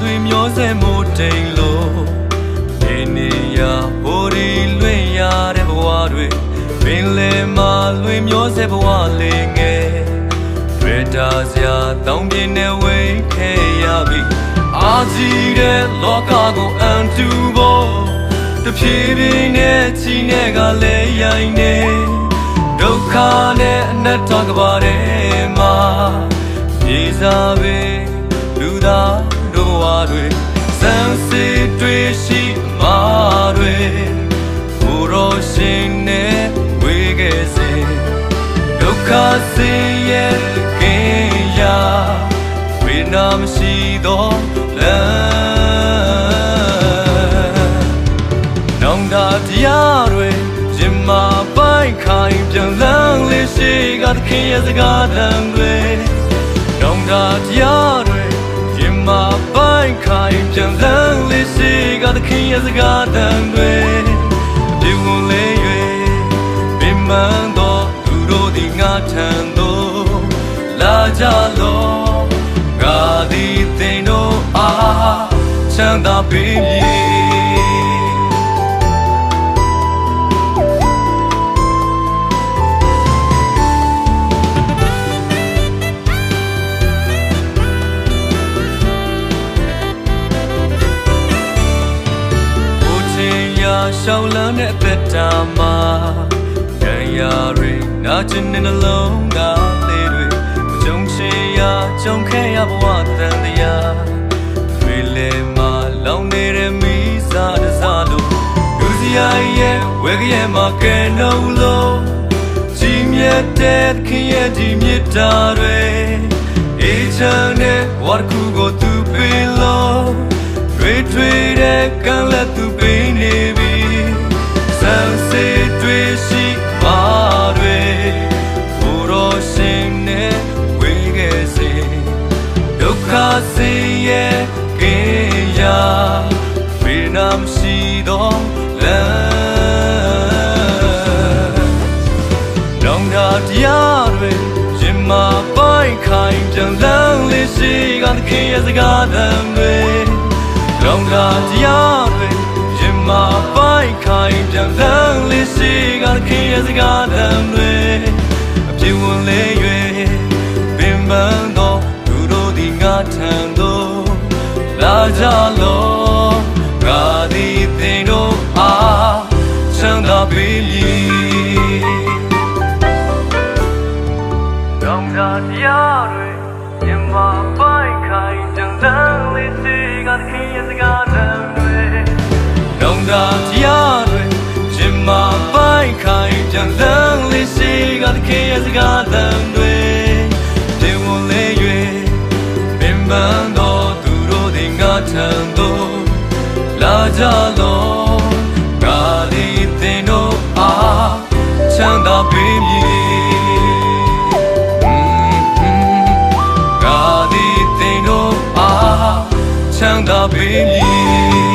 လွင်မျောစဲမို့တိမ်လို့နေနေရဟိုဒီလွင်ရတဲ့ဘဝတွေပင်လေမှာလွင်မျောစဲဘဝလေးငယ်တွေ့တာစရာတောင်းပြင်းနေဝိတ်ခဲ့ရပြီအာကြီးတဲ့လောကကိုအန်တူဖို့တဖြည်းဖြည်းနဲ့ချီနဲ့ကလည်းရိုင်းနေဒုက္ခနဲ့အနတ္တကပါတဲ့မှာပြေစားပဲ ရှိမှာတွေဘုရောရှင်နဲ့ဝေခဲ့စေဒုက္ခစင်ရဲ့ကင်းရာဝိနာမရှိသောလမ်းနောင်တတရားတွေရင်မာပိုက်ခိုင်ပြန်လန်းလေးရှိကသခင်ရဲ့စကားတန်တွေနောင်တတရားတွေရင်မာပိုက်ခိုင်ပြန်လန်းလေးရှိက သခင်ရဲ့စကားတန်တွေဒီဝန်လေး၍ပင်မန်းသောသူတို့သည်ငါထံသို့လာကြလောငါသည်သင်တို့အားချမ်းသာပေးမည် ရာရှောင်းလန်းတဲ့အသက်တာမှာရန်ရာတွေနာကျင်တဲ့နှလုံးသားလေးတွေကြုံချင်ရာကြုံခဲ့ရဘဝတန်တရားတွေလေမှာလောင်နေတဲ့မိစားတစားလို့လူစရာရဲ့ဝဲကရဲ့မှာကဲနှုံးလို့ကြီးမြတ်တဲ့ခင်ရဲ့ဒီမြတ်တာတွေအေးချမ်းတဲ့ဝါကူကိုသူပေးလို့တွေ့တွေ့တဲ့ကံလက်သူ မရှိသောလမ်းလောင်တာတရားတွေရင်မာပိုက်ခိုင်ပြန်လန်းလေးရှိကသခင်ရဲ့စကားသံတွေလောင်တာတရားတွေရင်မာပိုက်ခိုင်ပြန်လန်းလေးရှိကသခင်ရဲ့စကားသံတွေအပြည့်ဝင်လေး၍ပင်ပန်းသောသူတို့သည်ငါထံသို့လာကြလော တောင်တာတရားတွေမြမပိုက်ခိုင်ကြံလန်းလေးစီကသခင်ရဲ့စကားတန်တွေတောင်တာတရားတွေမြမပိုက်ခိုင်ကြံလန်းလေးစီကသခင်ရဲ့စကားတန်တွေဒီဝန်လေး၍ပင်ပန်းတော်သူတို့သည်ငါထံသို့လာကြလောငါသည်သင်တို့အားချမ်းသာပေးမည် ပေးမည်